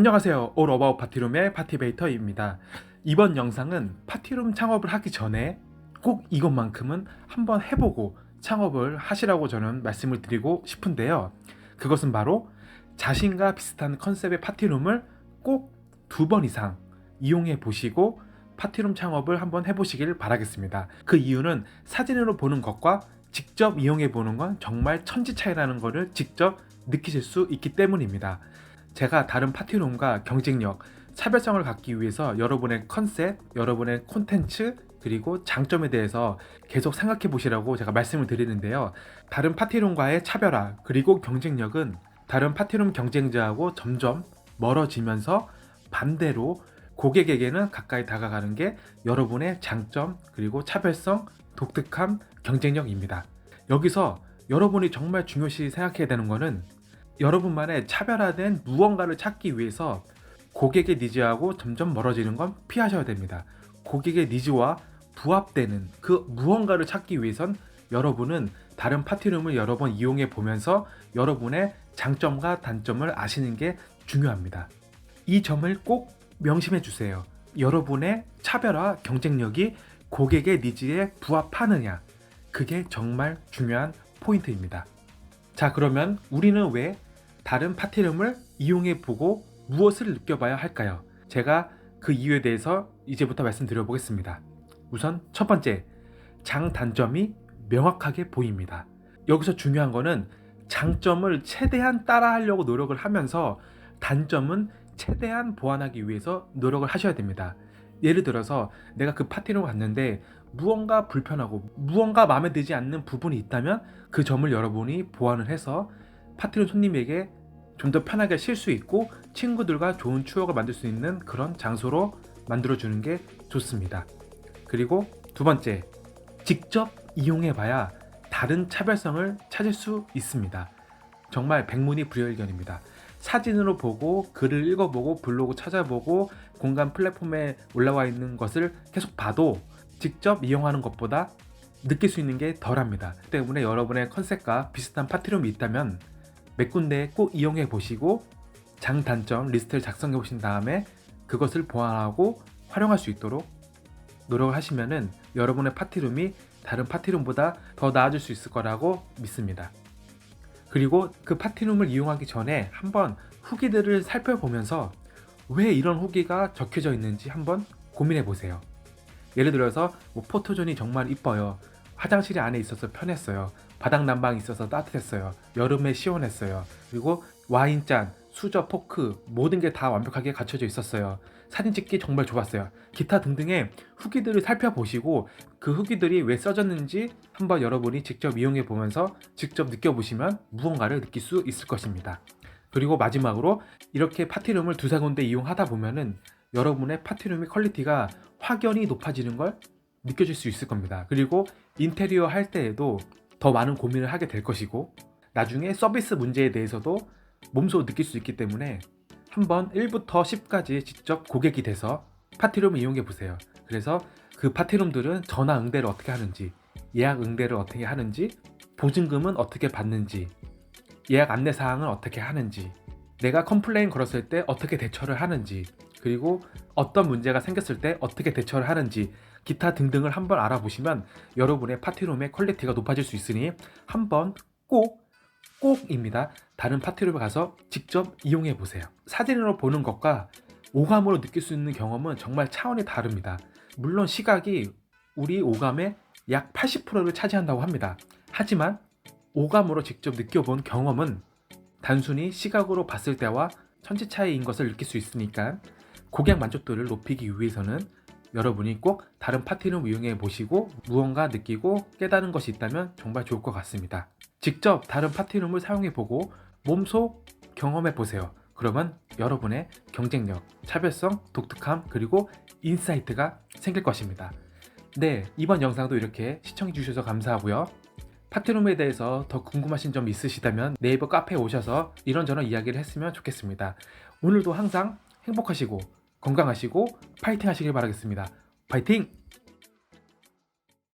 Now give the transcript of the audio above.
안녕하세요. 올 어바웃 파티룸의 파티베이터입니다. 이번 영상은 파티룸 창업을 하기 전에 꼭 이것만큼은 한번 해보고 창업을 하시라고 저는 말씀을 드리고 싶은데요. 그것은 바로 자신과 비슷한 컨셉의 파티룸을 꼭 두 번 이상 이용해 보시고 파티룸 창업을 한번 해보시길 바라겠습니다. 그 이유는 사진으로 보는 것과 직접 이용해 보는 건 정말 천지 차이라는 것을 직접 느끼실 수 있기 때문입니다. 제가 다른 파티룸과 경쟁력, 차별성을 갖기 위해서 여러분의 컨셉, 여러분의 콘텐츠, 그리고 장점에 대해서 계속 생각해 보시라고 제가 말씀을 드리는데요. 다른 파티룸과의 차별화, 그리고 경쟁력은 다른 파티룸 경쟁자하고 점점 멀어지면서 반대로 고객에게는 가까이 다가가는 게 여러분의 장점, 그리고 차별성, 독특함, 경쟁력입니다. 여기서 여러분이 정말 중요시 생각해야 되는 거는 여러분만의 차별화된 무언가를 찾기 위해서 고객의 니즈하고 점점 멀어지는 건 피하셔야 됩니다. 고객의 니즈와 부합되는 그 무언가를 찾기 위해선 여러분은 다른 파티룸을 여러 번 이용해 보면서 여러분의 장점과 단점을 아시는 게 중요합니다. 이 점을 꼭 명심해 주세요. 여러분의 차별화 경쟁력이 고객의 니즈에 부합하느냐. 그게 정말 중요한 포인트입니다. 자, 그러면 우리는 왜 다른 파티룸을 이용해 보고 무엇을 느껴봐야 할까요? 제가 그 이유에 대해서 이제부터 말씀드려 보겠습니다. 우선 첫 번째, 장단점이 명확하게 보입니다. 여기서 중요한 거는 장점을 최대한 따라하려고 노력을 하면서 단점은 최대한 보완하기 위해서 노력을 하셔야 됩니다. 예를 들어서 내가 그 파티룸 갔는데 무언가 불편하고 무언가 마음에 들지 않는 부분이 있다면 그 점을 여러분이 보완을 해서 파티룸 손님에게 좀 더 편하게 쉴 수 있고 친구들과 좋은 추억을 만들 수 있는 그런 장소로 만들어주는 게 좋습니다. 그리고 두 번째, 직접 이용해봐야 다른 차별성을 찾을 수 있습니다. 정말 백문이 불여일견입니다. 사진으로 보고 글을 읽어보고 블로그 찾아보고 공간 플랫폼에 올라와 있는 것을 계속 봐도 직접 이용하는 것보다 느낄 수 있는 게 덜합니다. 때문에 여러분의 컨셉과 비슷한 파티룸이 있다면 몇 군데 꼭 이용해 보시고 장단점 리스트를 작성해 보신 다음에 그것을 보완하고 활용할 수 있도록 노력을 하시면은 여러분의 파티룸이 다른 파티룸보다 더 나아질 수 있을 거라고 믿습니다. 그리고 그 파티룸을 이용하기 전에 한번 후기들을 살펴보면서 왜 이런 후기가 적혀져 있는지 한번 고민해 보세요. 예를 들어서 뭐 포토존이 정말 이뻐요. 화장실이 안에 있어서 편했어요. 바닥 난방이 있어서 따뜻했어요. 여름에 시원했어요. 그리고 와인잔, 수저, 포크 모든 게 다 완벽하게 갖춰져 있었어요. 사진 찍기 정말 좋았어요. 기타 등등의 후기들을 살펴보시고 그 후기들이 왜 써졌는지 한번 여러분이 직접 이용해 보면서 직접 느껴보시면 무언가를 느낄 수 있을 것입니다. 그리고 마지막으로 이렇게 파티룸을 두세 군데 이용하다 보면은 여러분의 파티룸의 퀄리티가 확연히 높아지는 걸 느껴질 수 있을 겁니다. 그리고 인테리어 할 때에도 더 많은 고민을 하게 될 것이고 나중에 서비스 문제에 대해서도 몸소 느낄 수 있기 때문에 한번 1부터 10까지 직접 고객이 돼서 파티룸을 이용해 보세요. 그래서 그 파티룸들은 전화 응대를 어떻게 하는지, 예약 응대를 어떻게 하는지, 보증금은 어떻게 받는지, 예약 안내 사항을 어떻게 하는지, 내가 컴플레인 걸었을 때 어떻게 대처를 하는지, 그리고 어떤 문제가 생겼을 때 어떻게 대처를 하는지, 기타 등등을 한번 알아보시면 여러분의 파티룸의 퀄리티가 높아질 수 있으니 한번 꼭 꼭입니다. 다른 파티룸에 가서 직접 이용해 보세요. 사진으로 보는 것과 오감으로 느낄 수 있는 경험은 정말 차원이 다릅니다. 물론 시각이 우리 오감의 약 80%를 차지한다고 합니다. 하지만 오감으로 직접 느껴본 경험은 단순히 시각으로 봤을 때와 천지 차이인 것을 느낄 수 있으니까 고객 만족도를 높이기 위해서는 여러분이 꼭 다른 파티룸 이용해 보시고 무언가 느끼고 깨달은 것이 있다면 정말 좋을 것 같습니다. 직접 다른 파티룸을 사용해 보고 몸소 경험해 보세요. 그러면 여러분의 경쟁력, 차별성, 독특함, 그리고 인사이트가 생길 것입니다. 네, 이번 영상도 이렇게 시청해 주셔서 감사하고요. 파티룸에 대해서 더 궁금하신 점 있으시다면 네이버 카페에 오셔서 이런저런 이야기를 했으면 좋겠습니다. 오늘도 항상 행복하시고 건강하시고 파이팅 하시길 바라겠습니다. 파이팅!